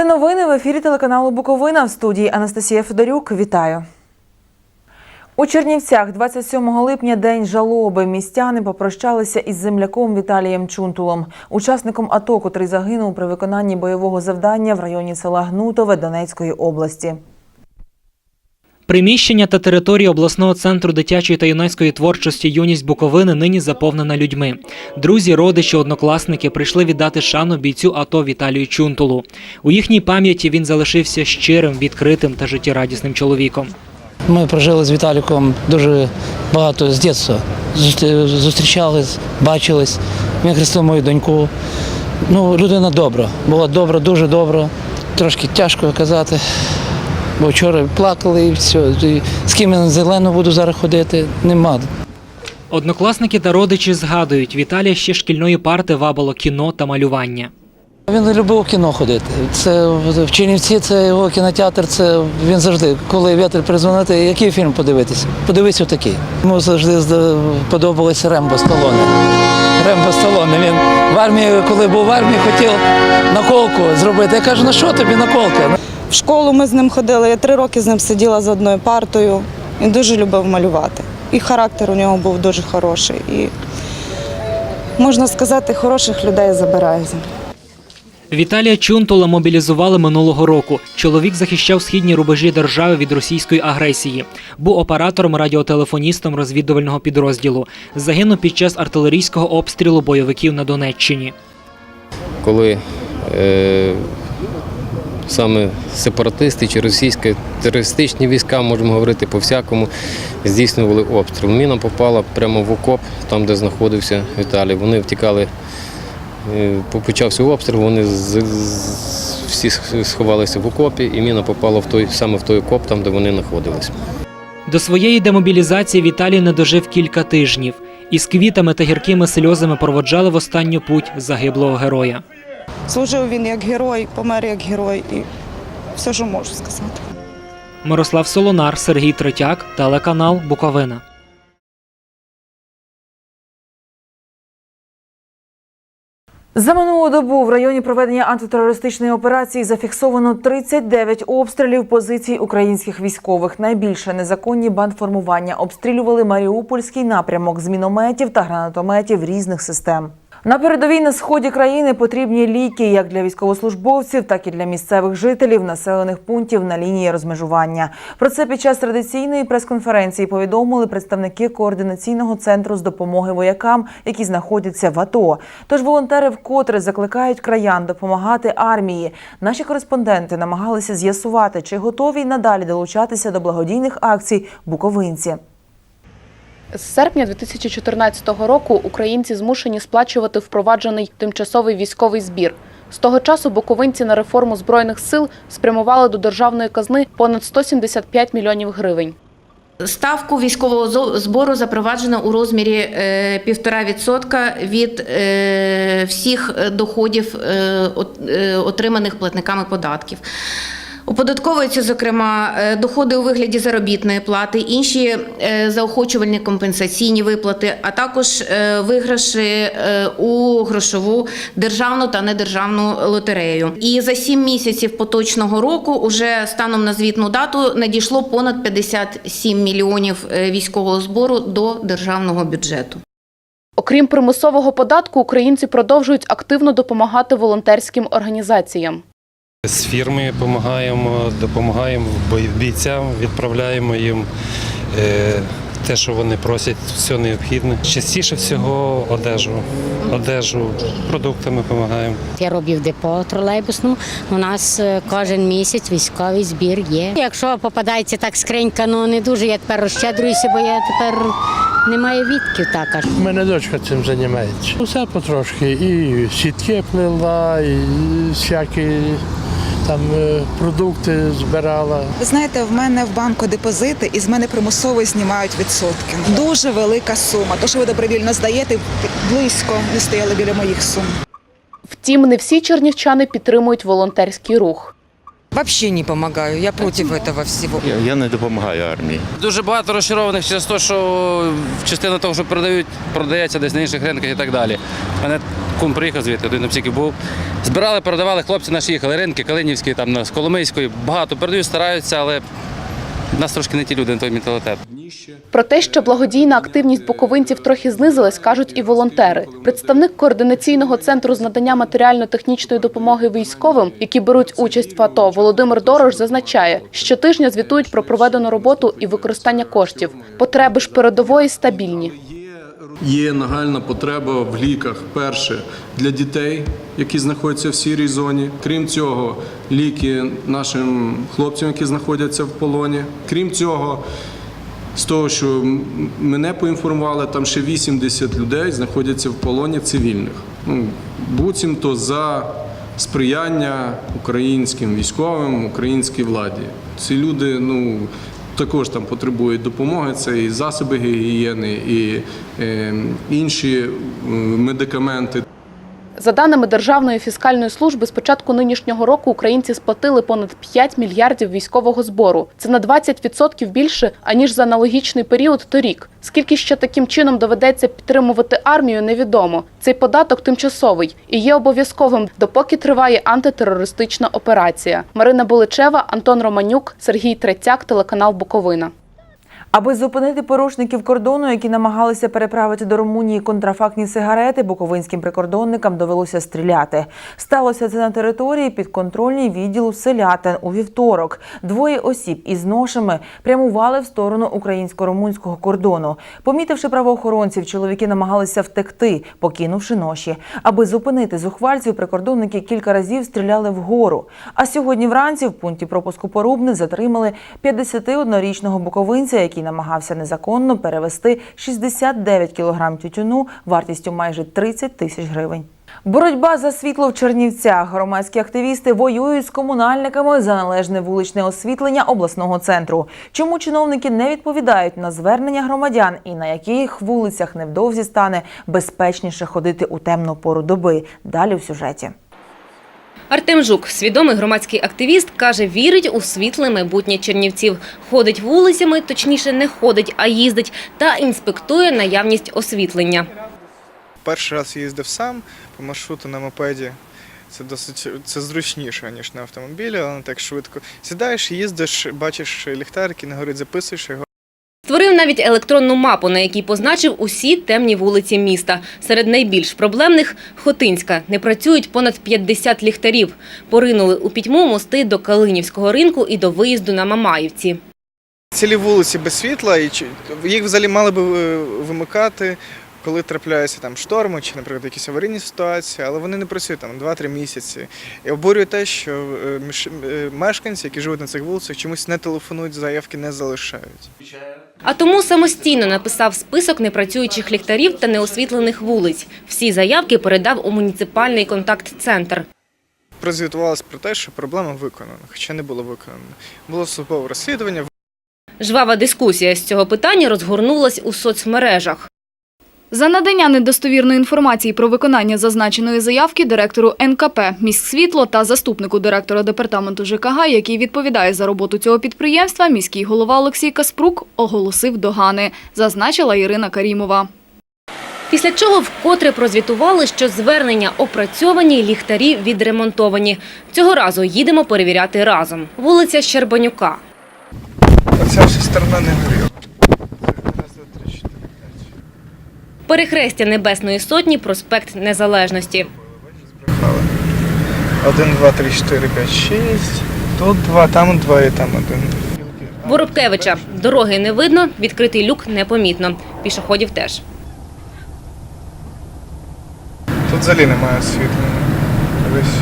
Це новини в ефірі телеканалу Буковина в студії Анастасія Федорюк. Вітаю. У Чернівцях 27 липня день жалоби. Містяни попрощалися із земляком Віталієм Чунтулом, учасником АТО, котрий загинув при виконанні бойового завдання в районі села Гнутове Донецької області. Приміщення та територія обласного центру дитячої та юнацької творчості юність Буковини нині заповнена людьми. Друзі, родичі, однокласники прийшли віддати шану бійцю АТО Віталію Чунтулу. У їхній пам'яті він залишився щирим, відкритим та життєрадісним чоловіком. Ми прожили з Віталіком дуже багато з дитинства. Зустрі- Зустрічались, бачились. Він хрестив мою доньку. Ну, людина добра. Була добра, дуже добра. Трошки тяжко казати. Бо вчора плакали і все. І з ким я на зелену буду зараз ходити, нема. Однокласники та родичі згадують, Віталія ще шкільної парти вабило кіно та малювання. Він любив кіно ходити. Це в Чернівці, це його кінотеатр. Це він завжди, коли вітер призвонити, який фільм подивитися? Подивись отакий. Йому завжди подобалося Рембо Сталоне. Рембо Сталоне. Він в армії, коли був в армії, хотів наколку зробити. Я кажу, на що тобі наколка? В школу ми з ним ходили. Я три роки з ним сиділа за одною партою. Він дуже любив малювати. І характер у нього був дуже хороший. І можна сказати, хороших людей забирає. Віталія Чунтула мобілізували минулого року. Чоловік захищав східні рубежі держави від російської агресії. Був оператором радіотелефоністом розвідувального підрозділу. Загинув під час артилерійського обстрілу бойовиків на Донеччині. коли е, саме сепаратисти чи російські терористичні війська, можемо говорити по-всякому, здійснювали обстріл. Міна попала прямо в окоп, там, де знаходився Віталій. Вони втікали, е, почався обстріл, вони з- всі сховалися в окопі, і міна попала в той, саме в той окоп, там, де вони знаходилися. До своєї демобілізації Віталій не дожив кілька тижнів. Із квітами та гіркими сльозами проводжали в останню путь загиблого героя. Служив він як герой, помер як герой. І все, що можу сказати. Мирослав Солонар, Сергій Третяк, телеканал Буковина. За минулу добу в районі проведення антитерористичної операції зафіксовано 39 обстрілів позицій українських військових. Найбільше незаконні бандформування обстрілювали Маріупольський напрямок з мінометів та гранатометів різних систем. На передовій на сході країни потрібні ліки як для військовослужбовців, так і для місцевих жителів населених пунктів на лінії розмежування. Про це під час традиційної прес-конференції повідомили представники координаційного центру з допомоги воякам, які знаходяться в АТО. Тож волонтери вкотре закликають краян допомагати армії. Наші кореспонденти намагалися з'ясувати, чи готові й надалі долучатися до благодійних акцій буковинці. З серпня 2014 року українці змушені сплачувати впроваджений тимчасовий військовий збір. З того часу буковинці на реформу збройних сил спрямували до державної казни понад 175 мільйонів гривень. Ставку військового збору запроваджено у розмірі е, 1,5% від е, всіх е, доходів, е, е, отриманих платниками податків. Оподатковуються, зокрема, е, доходи у вигляді заробітної плати, інші е, заохочувальні компенсаційні виплати, а також е, виграші у грошову державну та недержавну лотерею. І за сім місяців поточного року, уже станом на звітну дату, надійшло понад 57 мільйонів військового збору до державного бюджету. Окрім примусового податку, українці продовжують активно допомагати волонтерським організаціям. З фірми допомагаємо, допомагаємо бійцям, відправляємо їм е, те, що вони просять, все необхідне. Частіше всього одежу, одежу, продуктами допомагаємо. Я роблю в депо тролейбусну. У нас е, кожен місяць військовий збір є. Якщо попадається так скринька, ну не дуже я тепер розщедрююся, бо я тепер не маю відків так аж. У мене дочка цим займається. Усе потрошки. І сітки плела, і всякі там е, продукти збирала. Ви знаєте, в мене в банку депозити і з мене примусово знімають відсотки. Дуже велика сума. То, що ви добровільно здаєте, близько не стояли біля моїх сум. Втім, не всі чернівчани підтримують волонтерський рух. Вообще не помогаю. Я против этого всего. Я, я не допомагаю армії. Дуже багато розчарованих через те, що частина того, що продають, продається десь на інших ринках і так далі. У мене кум приїхав звідти, один обсіків був. Збирали, передавали, хлопці наші їхали, ринки, Калинівські, там, з Коломийської. Багато передають, стараються, але в нас трошки не ті люди, не той менталітет. Про те, що благодійна активність буковинців трохи знизилась, кажуть і волонтери. Представник координаційного центру з надання матеріально-технічної допомоги військовим, які беруть участь в АТО, Володимир Дорож зазначає, щотижня звітують про проведену роботу і використання коштів. Потреби ж передової стабільні. Є нагальна потреба в ліках. Перше для дітей, які знаходяться в сірій зоні. Крім цього, ліки нашим хлопцям, які знаходяться в полоні. Крім цього, з того, що мене поінформували, там ще 80 людей знаходяться в полоні цивільних. Ну, буцімто за сприяння українським військовим, українській владі. Ці люди, ну. Також там потребують допомоги, це і засоби гігієни, і е, інші медикаменти. За даними Державної фіскальної служби, з початку нинішнього року українці сплатили понад 5 мільярдів військового збору. Це на 20% більше аніж за аналогічний період торік. Скільки ще таким чином доведеться підтримувати армію, невідомо. Цей податок тимчасовий і є обов'язковим, допоки триває антитерористична операція. Марина Буличева, Антон Романюк, Сергій Третяк, телеканал Буковина. Аби зупинити порушників кордону, які намагалися переправити до Румунії контрафактні сигарети, буковинським прикордонникам довелося стріляти. Сталося це на території підконтрольній відділу селятин у вівторок. Двоє осіб із ношами прямували в сторону українсько-румунського кордону. Помітивши правоохоронців, чоловіки намагалися втекти, покинувши ноші. Аби зупинити зухвальців, прикордонники кілька разів стріляли вгору. А сьогодні вранці в пункті пропуску Порубне затримали 51-річного буковинця, який намагався незаконно перевести 69 кілограм тютюну вартістю майже 30 тисяч гривень. Боротьба за світло в Чернівцях. Громадські активісти воюють з комунальниками за належне вуличне освітлення обласного центру. Чому чиновники не відповідають на звернення громадян і на яких вулицях невдовзі стане безпечніше ходити у темну пору доби? Далі в сюжеті. Артем Жук, свідомий громадський активіст, каже, вірить у світле майбутнє чернівців. Ходить вулицями, точніше не ходить, а їздить та інспектує наявність освітлення. Перший раз їздив сам по маршруту на мопеді. Це досить це зручніше, ніж на автомобілі, але не так швидко. Сідаєш, їздиш, бачиш ліхтарики, на горить записуєш його. Навіть електронну мапу, на якій позначив усі темні вулиці міста. Серед найбільш проблемних – Хотинська. Не працюють понад 50 ліхтарів. Поринули у пітьму мости до Калинівського ринку і до виїзду на Мамаївці. Цілі вулиці без світла, і їх взагалі мали би е, вимикати, коли трапляються там шторми чи, наприклад, якісь аварійні ситуації, але вони не працюють там 2-3 місяці. І обурює те, що е, е, мешканці, які живуть на цих вулицях, чомусь не телефонують, заявки не залишають. А тому самостійно написав список непрацюючих ліхтарів та неосвітлених вулиць. Всі заявки передав у муніципальний контакт-центр. Прозвітувалось про те, що проблема виконана, хоча не було виконано. Було службове розслідування, Жвава дискусія з цього питання розгорнулась у соцмережах. За надання недостовірної інформації про виконання зазначеної заявки директору НКП «Міськсвітло» та заступнику директора департаменту ЖКГ, який відповідає за роботу цього підприємства, міський голова Олексій Каспрук оголосив догани, зазначила Ірина Карімова. Після чого вкотре прозвітували, що звернення опрацьовані, ліхтарі відремонтовані. Цього разу їдемо перевіряти разом. Вулиця Щербанюка. оця вся сторона не горіла. Раз, два, три, чотири, п'ять. Перехрестя Небесної Сотні, проспект Незалежності. Один, два, три, чотири, п'ять, шість. Тут два, там два і там один. Воробкевича. Дороги не видно, відкритий люк непомітно. Пішоходів теж. Тут взагалі немає освітлення. Дивись.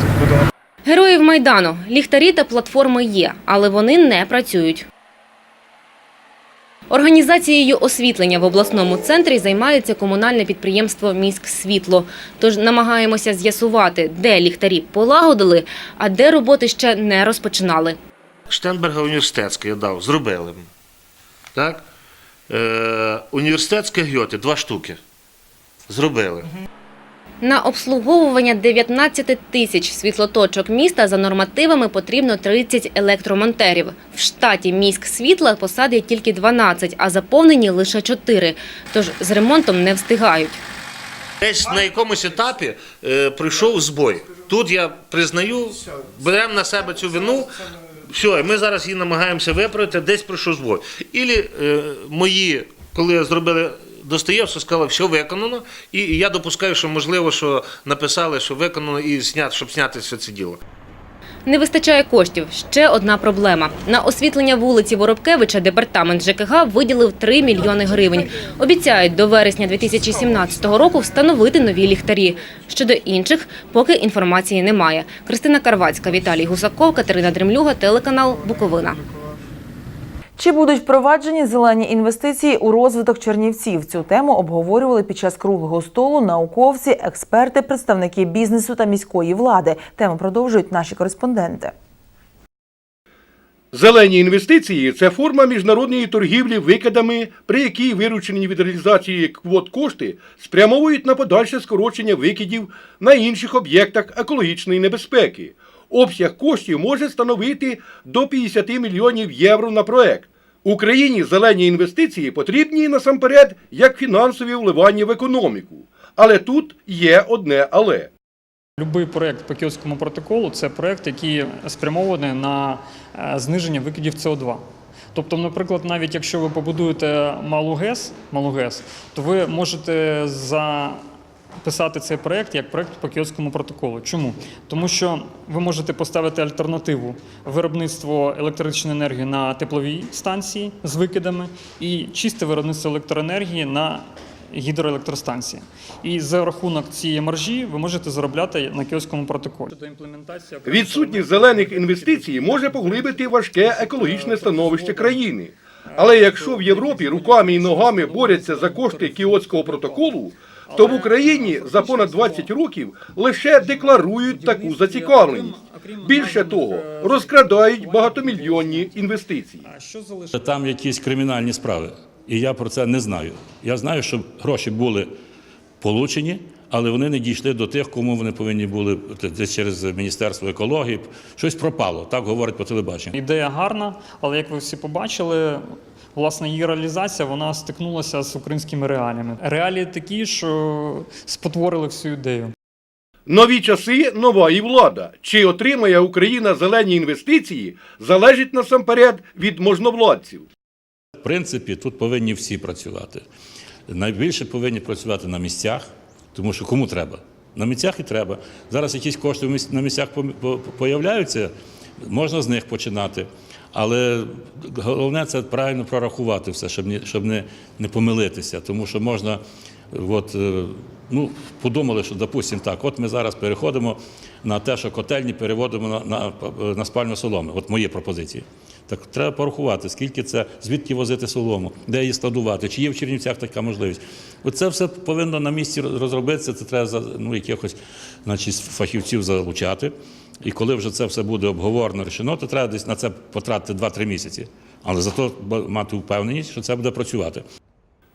Тут будемо Героїв Майдану. Ліхтарі та платформи є, але вони не працюють. Організацією освітлення в обласному центрі займається комунальне підприємство «Міськсвітло». Тож намагаємося з'ясувати, де ліхтарі полагодили, а де роботи ще не розпочинали. Штенберга університетська я дав, зробили. Так? Е, університетське Гьоти, два штуки. Зробили. На обслуговування 19 тисяч світлоточок міста за нормативами потрібно 30 електромонтерів. В штаті міськ світла посадять тільки 12, а заповнені лише 4. Тож з ремонтом не встигають. Десь на якомусь етапі е, прийшов збой. Тут я признаю, беремо на себе цю вину. Все, ми зараз її намагаємося виправити, десь прийшов збой. Ілі е, мої, коли зробили Достоєвську, сказали, все виконано, і я допускаю, що можливо, що написали, що виконано, і снят, щоб зняти все це діло. Не вистачає коштів. Ще одна проблема. На освітлення вулиці Воробкевича департамент ЖКГ виділив 3 мільйони гривень. Обіцяють до вересня 2017 року встановити нові ліхтарі. Щодо інших, поки інформації немає. Кристина Карвацька, Віталій Гусаков, Катерина Дремлюга, телеканал Буковина. Чи будуть впроваджені зелені інвестиції у розвиток Чернівців? Цю тему обговорювали під час круглого столу науковці, експерти, представники бізнесу та міської влади. Тему продовжують наші кореспонденти. Зелені інвестиції це форма міжнародної торгівлі викидами, при якій виручені від реалізації квот кошти спрямовують на подальше скорочення викидів на інших об'єктах екологічної небезпеки. Обсяг коштів може становити до 50 мільйонів євро на проект. Україні зелені інвестиції потрібні насамперед як фінансові вливання в економіку. Але тут є одне але. Любий проєкт по Кіотському протоколу це проєкт, який спрямований на е, зниження викидів СО2. Тобто, наприклад, навіть якщо ви побудуєте малу ГЕС, малу ГЕС, то ви можете записати цей проєкт як проєкт по Кіотському протоколу. Чому? Тому що ви можете поставити альтернативу виробництво електричної енергії на тепловій станції з викидами і чисте виробництво електроенергії на гідроелектростанції. І за рахунок цієї маржі ви можете заробляти на кіоському протоколі. Відсутність зелених інвестицій може поглибити важке екологічне становище країни. Але якщо в Європі руками і ногами борються за кошти Кіотського протоколу, то в Україні за понад 20 років лише декларують таку зацікавленість. Більше того, розкрадають багатомільйонні інвестиції. Там якісь кримінальні справи, і я про це не знаю. Я знаю, що гроші були получені, але вони не дійшли до тих, кому вони повинні були десь через Міністерство екології. Щось пропало, так говорять по телебаченню. Ідея гарна, але як ви всі побачили, власне, її реалізація вона стикнулася з українськими реаліями. Реалії такі, що спотворили всю ідею. Нові часи, нова і влада. Чи отримає Україна зелені інвестиції, залежить насамперед від можновладців. В принципі, тут повинні всі працювати. Найбільше повинні працювати на місцях, тому що кому треба? На місцях і треба. Зараз якісь кошти на місцях появляються, можна з них починати. Але головне це правильно прорахувати все, щоб не, щоб не, не помилитися. Тому що можна, от, е, ну, подумали, що, допустимо, так, от ми зараз переходимо на те, що котельні переводимо на, на, на спальню соломи. От мої пропозиції. Так треба порахувати, скільки це, звідки возити солому, де її складувати, чи є в Чернівцях така можливість. Оце все повинно на місці розробитися, це треба ну, якихось значить, фахівців залучати. І коли вже це все буде обговорено, рішено, то треба десь на це потратити 2-3 місяці. Але зато мати впевненість, що це буде працювати.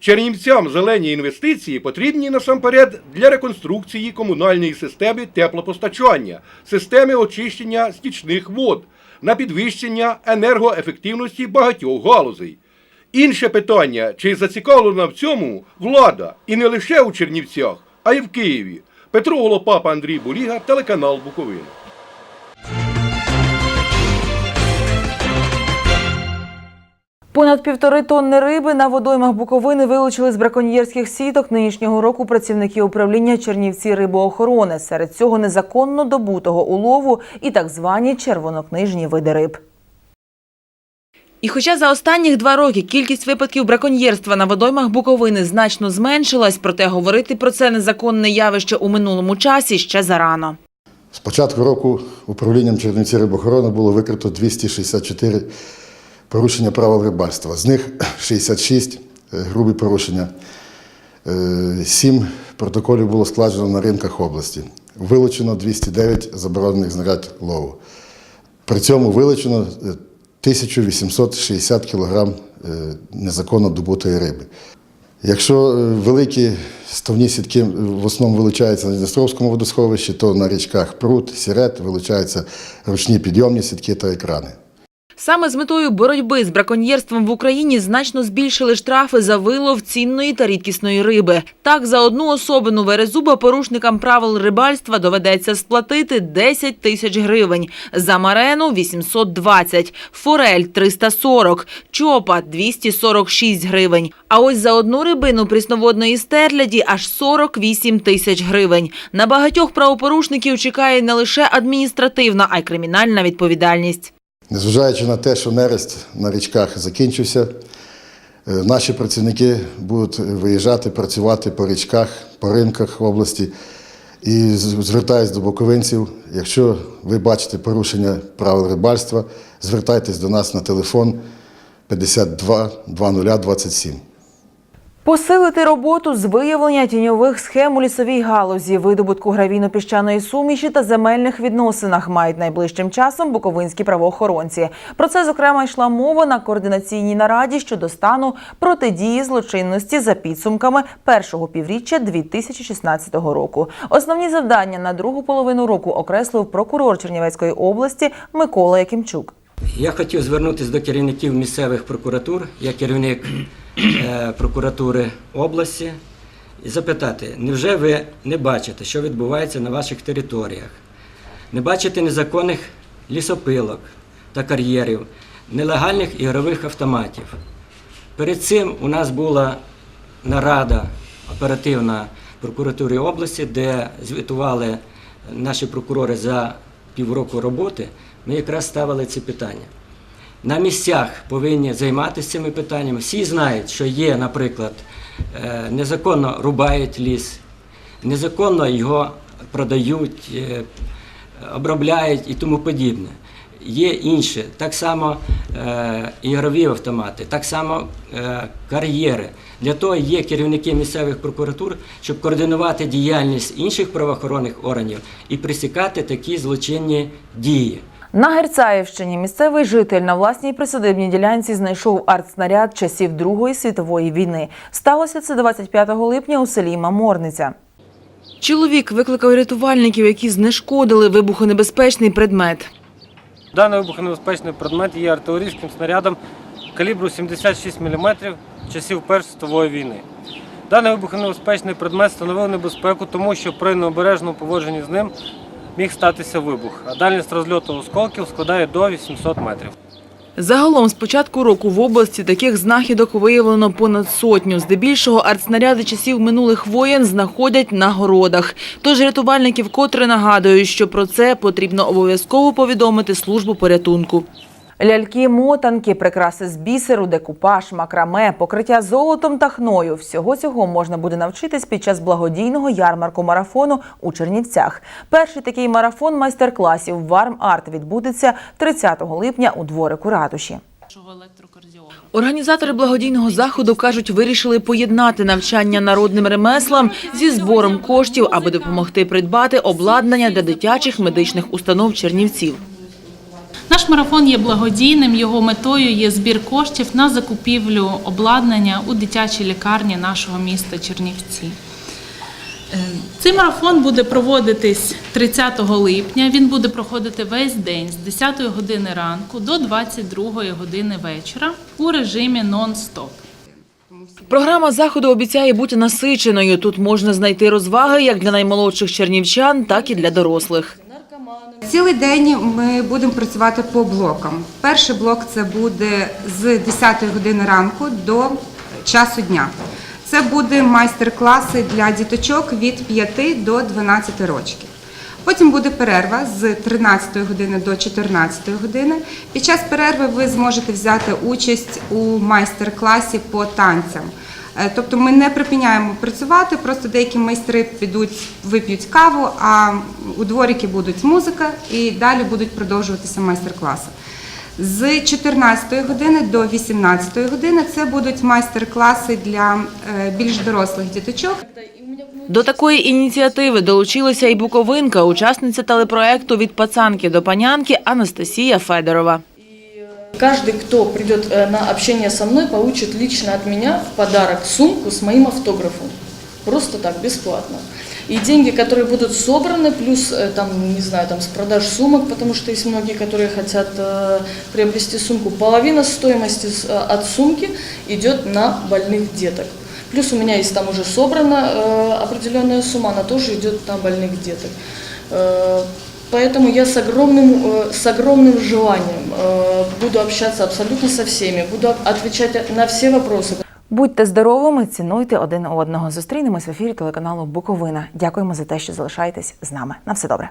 Чернівцям зелені інвестиції потрібні насамперед для реконструкції комунальної системи теплопостачання, системи очищення стічних вод, на підвищення енергоефективності багатьох галузей. Інше питання, чи зацікавлена в цьому влада і не лише у Чернівцях, а й в Києві. Петро Голопапа, Андрій Буліга, телеканал Буковина. Понад півтори тонни риби на водоймах Буковини вилучили з браконьєрських сіток нинішнього року працівники управління Чернівці рибоохорони. Серед цього незаконно добутого улову і так звані червонокнижні види риб. І хоча за останніх два роки кількість випадків браконьєрства на водоймах Буковини значно зменшилась, проте говорити про це незаконне явище у минулому часі ще зарано. З початку року управлінням Чернівці рибохорони було викрито 264 порушення правил рибальства. З них 66 е, грубі порушення. Е, Сім протоколів було складено на ринках області. Вилучено 209 заборонених знарядь лову. При цьому вилучено е, 1860 кг е, незаконно добутої риби. Якщо великі ставні сітки в основному вилучаються на Дністровському водосховищі, то на річках Прут, Сірет вилучаються ручні підйомні сітки та екрани. Саме з метою боротьби з браконьєрством в Україні значно збільшили штрафи за вилов цінної та рідкісної риби. Так, за одну особину верезуба порушникам правил рибальства доведеться сплатити 10 тисяч гривень, за марену – 820, форель – 340, чопа – 246 гривень. А ось за одну рибину прісноводної стерляді – аж 48 тисяч гривень. На багатьох правопорушників чекає не лише адміністративна, а й кримінальна відповідальність. Незважаючи на те, що нерест на річках закінчився, е, наші працівники будуть виїжджати, працювати по річках, по ринках області. І звертаюсь до боковинців. якщо ви бачите порушення правил рибальства, звертайтесь до нас на телефон 52 20 27. Посилити роботу з виявлення тіньових схем у лісовій галузі, видобутку гравійно-піщаної суміші та земельних відносинах мають найближчим часом буковинські правоохоронці. Про це зокрема йшла мова на координаційній нараді щодо стану протидії злочинності за підсумками першого півріччя 2016 року. Основні завдання на другу половину року окреслив прокурор Чернівецької області Микола Якимчук. Я хотів звернутися до керівників місцевих прокуратур, я керівник прокуратури області, і запитати, невже ви не бачите, що відбувається на ваших територіях? Не бачите незаконних лісопилок та кар'єрів, нелегальних ігрових автоматів. Перед цим у нас була нарада оперативна в прокуратурі області, де звітували наші прокурори за півроку роботи. Ми якраз ставили ці питання. На місцях повинні займатися цими питаннями. Всі знають, що є, наприклад, е, незаконно рубають ліс, незаконно його продають, е, обробляють і тому подібне. Є інші, так само е, ігрові автомати, так само е, кар'єри. Для того є керівники місцевих прокуратур, щоб координувати діяльність інших правоохоронних органів і пресікати такі злочинні дії. На Герцаївщині місцевий житель на власній присадибній ділянці знайшов артснаряд часів Другої світової війни. Сталося це 25 липня у селі Маморниця. Чоловік викликав рятувальників, які знешкодили вибухонебезпечний предмет. Даний вибухонебезпечний предмет є артилерійським снарядом калібру 76 мм часів Першої світової війни. Даний вибухонебезпечний предмет становив небезпеку, тому що при необережному поводженні з ним міг статися вибух, а дальність розльоту осколків складає до 800 метрів. Загалом з початку року в області таких знахідок виявлено понад сотню. Здебільшого артснаряди часів минулих воєн знаходять на городах. Тож рятувальники вкотре нагадують, що про це потрібно обов'язково повідомити службу порятунку. Ляльки, мотанки, прикраси з бісеру, декупаж, макраме, покриття золотом та хною. Всього цього можна буде навчитись під час благодійного ярмарку марафону у Чернівцях. Перший такий марафон майстер-класів Варм Арт відбудеться 30 липня у дворику ратуші. Організатори благодійного заходу кажуть, вирішили поєднати навчання народним ремеслам зі збором коштів, аби допомогти придбати обладнання для дитячих медичних установ Чернівців. Наш марафон є благодійним. Його метою є збір коштів на закупівлю обладнання у дитячій лікарні нашого міста Чернівці. Е, Цей марафон буде проводитись 30 липня. Він буде проходити весь день з 10 години ранку до 22 години вечора у режимі нон-стоп. Програма заходу обіцяє бути насиченою. Тут можна знайти розваги як для наймолодших чернівчан, так і для дорослих. Цілий день ми будемо працювати по блокам. Перший блок це буде з 10 години ранку до часу дня. Це буде майстер-класи для діточок від 5 до 12 років. Потім буде перерва з 13 години до 14 години. Під час перерви ви зможете взяти участь у майстер-класі по танцям. Е, Тобто ми не припиняємо працювати, просто деякі майстри підуть, вип'ють каву, а у дворіки будуть музика і далі будуть продовжуватися майстер-класи. З 14 години до 18 години це будуть майстер-класи для е, більш дорослих діточок. До такої ініціативи долучилася і буковинка, учасниця телепроекту від пацанки до панянки Анастасія Федорова. Каждый, кто придет э, на общение со мной, получит лично от меня в подарок сумку с моим автографом. Просто так, бесплатно. И деньги, которые будут собраны, плюс, э, там, не знаю, там, с продаж сумок, потому что есть многие, которые хотят э, приобрести сумку, половина стоимости э, от сумки идет на больных деток. Плюс у меня есть там уже собрана э, определенная сумма, она тоже идет на больных деток. Э, Поэтому я с огромным, э, с огромным желанием э, буду общаться абсолютно со всеми, буду отвечать на все вопросы. Будьте здоровими, цінуйте один одного. Зустрінемось в ефірі телеканалу Буковина. Дякуємо за те, що залишаєтесь з нами. На все добре.